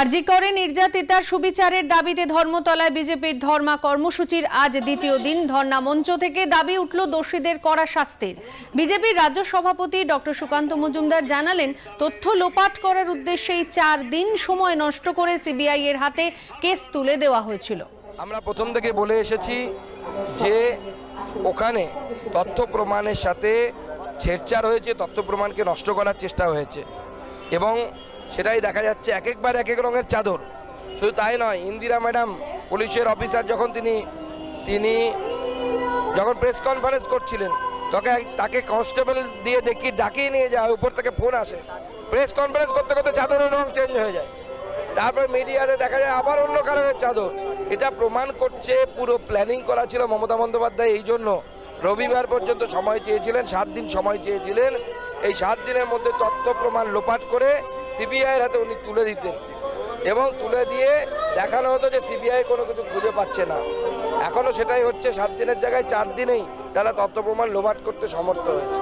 আরজি করে নির্যাতিতার সুবিচারের দাবিতে ধর্মতলায় বিজেপির ধর্মা কর্মসূচির আজ দ্বিতীয় দিন ধর্ণা মঞ্চ থেকে দাবি উঠল দোষীদের কড়া শাস্তির। বিজেপির রাজ্য সভাপতি ডক্টর সুকান্ত মজুমদার জানালেন, তথ্য লোপাট করার উদ্দেশ্যে এই চার দিন সময় নষ্ট করে সিবিআই এর হাতে কেস তুলে দেওয়া হয়েছিল। আমরা প্রথম থেকে বলে এসেছি যে ওখানে তথ্য প্রমাণের সাথে ছেড়ছাড় হয়েছে, তথ্য প্রমাণকে নষ্ট করার চেষ্টা হয়েছে এবং সেটাই দেখা যাচ্ছে এক একবার এক এক রঙের চাদর। শুধু তাই নয়, ইন্দিরা ম্যাডাম, পুলিশের অফিসার যখন তিনি তিনি যখন প্রেস কনফারেন্স করছিলেন তখন তাকে কনস্টেবল দিয়ে দেখি, ডাকিয়ে নিয়ে যায়, উপর থেকে ফোন আসে। প্রেস কনফারেন্স করতে করতে চাদরের রং চেঞ্জ হয়ে যায়। তারপর মিডিয়াতে দেখা যায় আবার অন্য কারণের চাদর। এটা প্রমাণ করছে, পুরো প্ল্যানিং করা ছিল মমতা বন্দ্যোপাধ্যায় এই জন্য। রবিবার পর্যন্ত সময় চেয়েছিলেন, সাত দিন সময় চেয়েছিলেন। এই সাত দিনের মধ্যে তথ্য প্রমাণ লোপাট করে সিবিআইয়ের হাতে উনি তুলে দিতেন। এবং তুলে দিয়ে দেখানো হতো যে সিবিআই কোনো কিছু খুঁজে পাচ্ছে না। এখনও সেটাই হচ্ছে, সাত দিনের জায়গায় চার দিনেই তারা তথ্য প্রমাণ লোভাট করতে সমর্থ হয়েছে।